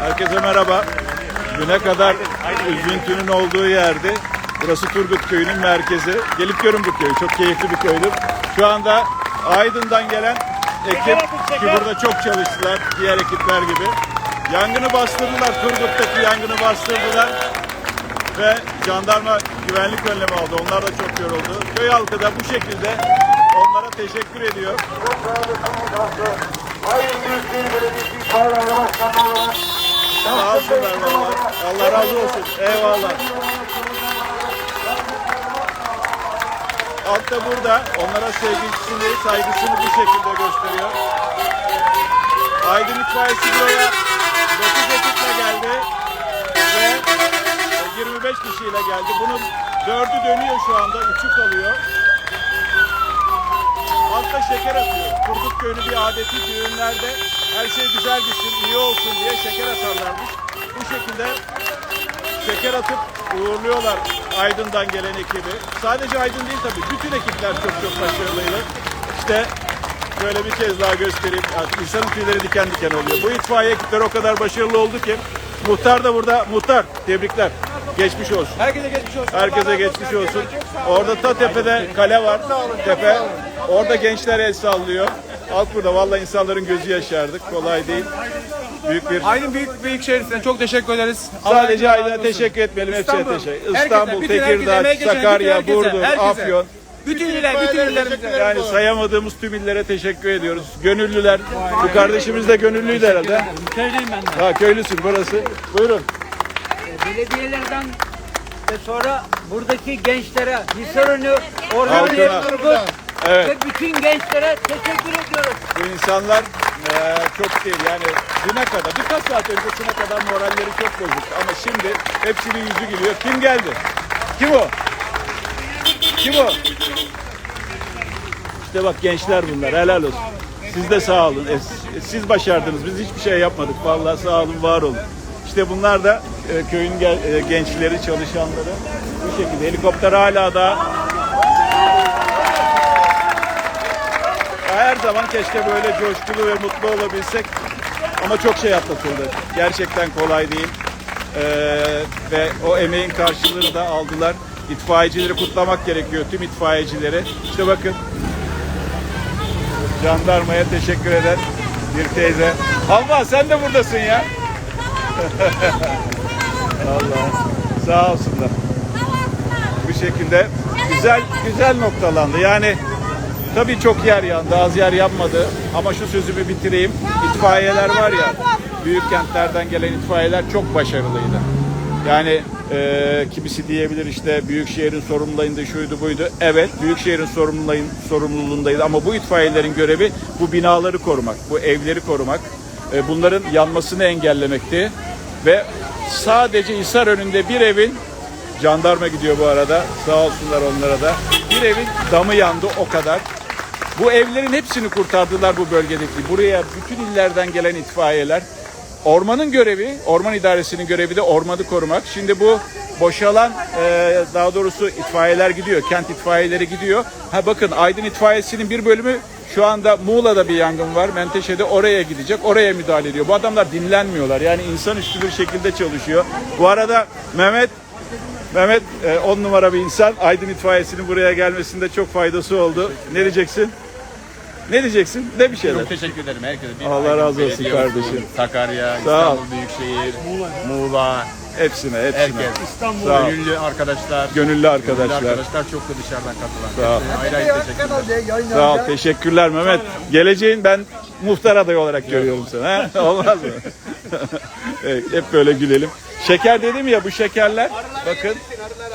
Herkese merhaba. Güne kadar üzüntünün olduğu yerde. Burası Turgut Köyü'nün merkezi. Gelip görün bu köyü. Çok keyifli bir köydür. Şu anda Aydın'dan gelen ekip ki burada çok çalıştılar. Diğer ekipler gibi. Yangını bastırdılar. Turgut'taki yangını bastırdılar. Ve jandarma güvenlik önlemi aldı. Onlar da çok yoruldu. Köy halkı da bu şekilde onlara teşekkür ediyor. Aydın Büyükşehir Belediyesi olarak Sağ olsunlar. Allah razı olsun. Eyvallah. Altta burada onlara sevgisini, saygısını bu şekilde gösteriyor. Aydın itfaiyesi buraya 9 ekiple geldi ve 25 kişiyle geldi. Bunun dördü dönüyor şu anda, üçü kalıyor. Altta şeker atıyor. Turgut Köyü'nün bir adeti düğünlerde her şey güzel gitsin, iyi olsun diye şeker atarlarmış. Bu şekilde şeker atıp uğurluyorlar Aydın'dan gelen ekibi. Sadece Aydın değil tabii. Bütün ekipler çok çok başarılıydı. İşte böyle bir kez daha göstereyim. Yani insanın tüyleri diken diken oluyor. Bu itfaiye ekipleri o kadar başarılı oldu ki muhtar da burada. Muhtar tebrikler. Geçmiş olsun. Herkese geçmiş olsun. Herkese geçmiş olsun. Orada ta tepede kale var. Tepe. Orada gençler el sallıyor. Alt burada. Vallahi insanların gözü yaşardık. Kolay değil. Büyük bir Aydın Büyük Büyükşehir'sinden çok teşekkür ederiz. Sadece Allah Aydın'a razı olsun. teşekkür etmeyelim. Hepsine İstanbul. teşekkür. Herkese, İstanbul, bütün herkese, Tekirdağ, emeği geçen Sakarya, herkese, Burdur, herkese. Afyon. Bütün iller, bütün illerimize. Yani sayamadığımız tüm illere teşekkür ediyoruz. Gönüllüler. Bu kardeşimiz de gönüllüydü herhalde. Köylüyüm ben de. Ha köylüsün burası. Buyurun. Belediyelerden ve sonra buradaki gençlere, Hisarönü, Orhan Halkına. Turgut Evet. ve bütün gençlere teşekkür ediyoruz. Bu insanlar eee, çok değil yani düne kadar birkaç saat öncesine kadar moralleri çok bozuk ama şimdi hepsinin yüzü gülüyor. Kim geldi? Kim o? Kim o? İşte bak gençler bunlar helal olsun. Siz de sağ olun. E, Siz başardınız. Biz hiçbir şey yapmadık. Vallahi sağ olun, var olun. İşte bunlar da e, köyün gel- e, gençleri, çalışanları. Bu şekilde helikopter hala da her zaman keşke böyle coşkulu ve mutlu olabilsek. Ama çok şey atlatıldı. Gerçekten kolay değil. Ee, ve o emeğin karşılığını da aldılar. İtfaiyecileri kutlamak gerekiyor. Tüm itfaiyecileri. İşte bakın. Jandarmaya teşekkür eden bir teyze. Havva sen de buradasın ya. Allah. Sağ olsunlar. Bu şekilde güzel güzel noktalandı. Yani Tabii çok yer yandı, az yer yanmadı. Ama şu sözümü bitireyim. İtfaiyeler var ya, büyük kentlerden gelen itfaiyeler çok başarılıydı. Yani e, kimisi diyebilir işte büyükşehirin sorumluluğunda şuydu buydu. Evet, büyükşehirin sorumluluğun- sorumluluğundaydı ama bu itfaiyelerin görevi bu binaları korumak, bu evleri korumak, e, bunların yanmasını engellemekti. Ve sadece Hisar önünde bir evin Jandarma gidiyor bu arada. Sağ olsunlar onlara da. Bir evin damı yandı o kadar. Bu evlerin hepsini kurtardılar bu bölgedeki. Buraya bütün illerden gelen itfaiyeler. Ormanın görevi, orman idaresinin görevi de ormanı korumak. Şimdi bu boşalan, e, daha doğrusu itfaiyeler gidiyor, kent itfaiyeleri gidiyor. Ha bakın Aydın itfaiyesinin bir bölümü şu anda Muğla'da bir yangın var, Menteşe'de oraya gidecek, oraya müdahale ediyor. Bu adamlar dinlenmiyorlar. Yani insanüstü bir şekilde çalışıyor. Bu arada Mehmet Mehmet 10 numara bir insan. Aydın itfaiyesinin buraya gelmesinde çok faydası oldu. Ne diyeceksin? Ne diyeceksin? De bir şeyler. Çok teşekkür ederim herkese. Bir Allah razı olsun Belediye kardeşim. Sakarya, Sağ ol. İstanbul Büyükşehir, Muğla, Hepsine, hepsine. herkes. Sağ ol. Gönüllü arkadaşlar. Gönüllü Gönüllü arkadaşlar. arkadaşlar çok da dışarıdan katılan. Sağ ol. Hepsine Ayrı ayrı teşekkürler. Sağ ol. Teşekkürler Mehmet. Geleceğin ben muhtar adayı olarak görüyorum seni. Ha? Olmaz mı? evet, hep böyle gülelim. Şeker dedim ya bu şekerler bakın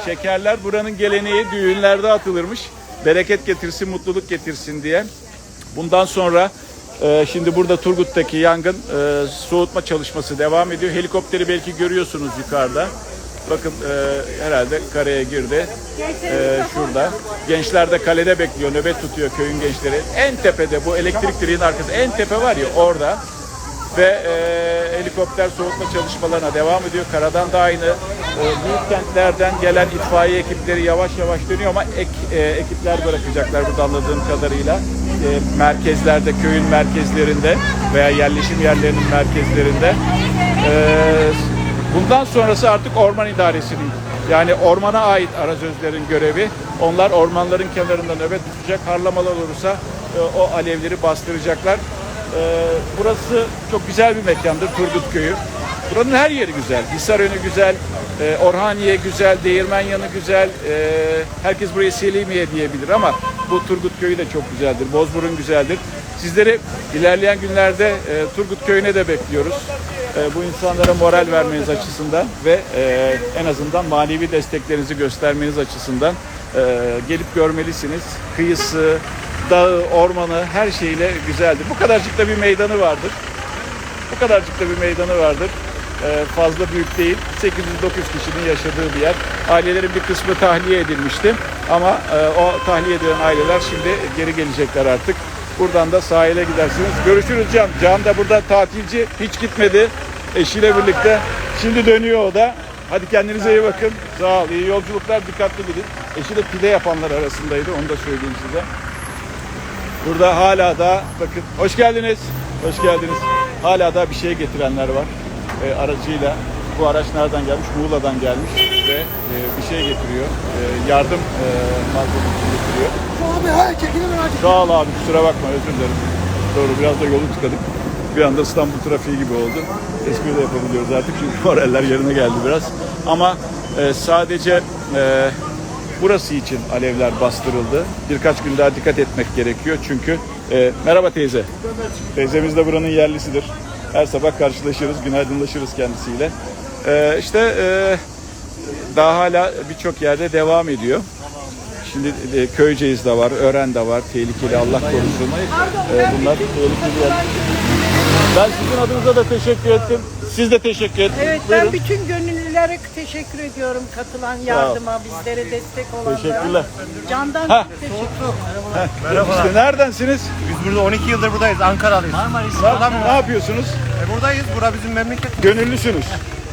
şekerler buranın geleneği düğünlerde atılırmış. Bereket getirsin, mutluluk getirsin diye. Bundan sonra e, şimdi burada Turgut'taki yangın e, soğutma çalışması devam ediyor. Helikopteri belki görüyorsunuz yukarıda. Bakın e, herhalde karaya girdi. E, şurada. Gençler de kalede bekliyor, nöbet tutuyor köyün gençleri. En tepede bu elektrik direğinin arkası en tepe var ya orada. Ve e, helikopter soğutma çalışmalarına devam ediyor. Karadan da aynı. Ee, büyük kentlerden gelen itfaiye ekipleri yavaş yavaş dönüyor ama ek, e, ekipler bırakacaklar burada anladığım kadarıyla. E, merkezlerde, köyün merkezlerinde veya yerleşim yerlerinin merkezlerinde. Ee, bundan sonrası artık orman idaresinin yani ormana ait arazözlerin görevi. Onlar ormanların kenarında nöbet tutacak. Harlamalar olursa e, o alevleri bastıracaklar. Ee, burası çok güzel bir mekandır Turgut Köyü. Buranın her yeri güzel. Hisarönü güzel, e, Orhaniye güzel, Değirmen Yanı güzel. E, herkes buraya Selimiye diyebilir ama bu Turgut Köyü de çok güzeldir. Bozburun güzeldir. Sizleri ilerleyen günlerde e, Turgut Köyü'ne de bekliyoruz. E, bu insanlara moral vermeniz açısından ve e, en azından manevi desteklerinizi göstermeniz açısından e, gelip görmelisiniz. Kıyısı, dağı, ormanı her şeyle güzeldir. Bu kadarcık da bir meydanı vardır. Bu kadarcık da bir meydanı vardır. Ee, fazla büyük değil. 809 kişinin yaşadığı bir yer. Ailelerin bir kısmı tahliye edilmişti. Ama e, o tahliye edilen aileler şimdi geri gelecekler artık. Buradan da sahile gidersiniz. Görüşürüz Can. Can da burada tatilci. Hiç gitmedi. Eşiyle birlikte. Şimdi dönüyor o da. Hadi kendinize iyi bakın. Sağ ol. İyi yolculuklar. Dikkatli gidin. Eşi de pide yapanlar arasındaydı. Onu da söyleyeyim size. Burada hala da bakın hoş geldiniz. Hoş geldiniz. Hala da bir şey getirenler var. E, aracıyla. Bu araç nereden gelmiş? Muğla'dan gelmiş ve e, bir şey getiriyor. E, yardım e, malzemesi getiriyor. Abi hayır çekilin artık. Sağ ol abi kusura bakma özür dilerim. Doğru biraz da yolu tıkadık. Bir anda İstanbul trafiği gibi oldu. Espri de yapabiliyoruz artık çünkü moraller yerine geldi biraz. Ama e, sadece e, burası için alevler bastırıldı. Birkaç gün daha dikkat etmek gerekiyor çünkü e, merhaba teyze. Teyzemiz de buranın yerlisidir. Her sabah karşılaşırız, günaydınlaşırız kendisiyle. E, işte e, daha hala birçok yerde devam ediyor. Şimdi e, Köyceğiz de var, Ören de var. Tehlikeli Allah korusun. E, bunlar tehlikeli yer. Ben sizin adınıza da teşekkür ettim. Siz de teşekkür edin. Evet Buyurun. ben bütün gönüllülere teşekkür ediyorum katılan yardıma, bizlere destek olanlara. Teşekkürler. Candan Ha. teşekkür İşte neredensiniz? Biz burada 12 yıldır buradayız. Ankaralıyız. Ne, ne yapıyorsunuz? E buradayız. Bura bizim memleket. Gönüllüsünüz.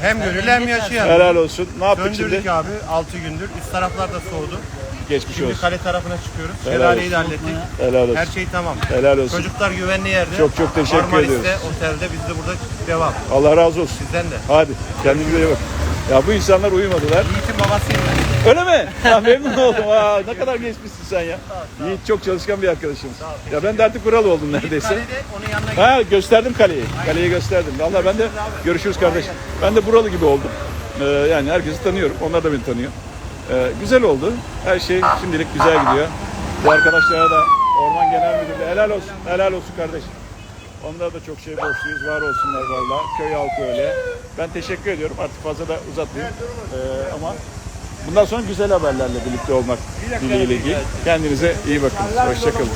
Hem gönüllü hem yaşayan. Helal olsun. Ne yaptık Döndürdük şimdi? abi 6 gündür. Üst taraflar da soğudu. Geçmiş Şimdi olsun. kale tarafına çıkıyoruz. Helal Şelaleyi de hallettik. Helal olsun. Her şey tamam. Helal olsun. Çocuklar güvenli yerde. Çok çok teşekkür Marmaris'te, ediyoruz. otelde biz de burada devam. Allah razı olsun. Sizden de. Hadi kendinize iyi bakın. Ya bu insanlar uyumadılar. Yiğit'in babasıyım ben. Öyle mi? Ya memnun oldum. Aa, ne kadar geçmişsin sen ya. Yiğit çok çalışkan bir arkadaşımız. Ya ben de artık buralı oldum neredeyse. Kalede onun yanına gittik. Ha gösterdim kaleyi. Kaleyi gösterdim. Vallahi ben de görüşürüz kardeş. Ben de buralı gibi oldum. Ee, yani herkesi tanıyorum. Onlar da beni tanıyor. Ee, güzel oldu. Her şey şimdilik güzel gidiyor. Bu arkadaşlara da Orman Genel Müdürlüğü helal olsun. Helal olsun kardeş. Onlara da çok şey borçluyuz. Var olsunlar vallahi. Köy halkı öyle. Ben teşekkür ediyorum. Artık fazla da uzatmayayım. Ee, ama bundan sonra güzel haberlerle birlikte olmak dileğiyle ilgili. Kendinize iyi bakın. Hoşçakalın.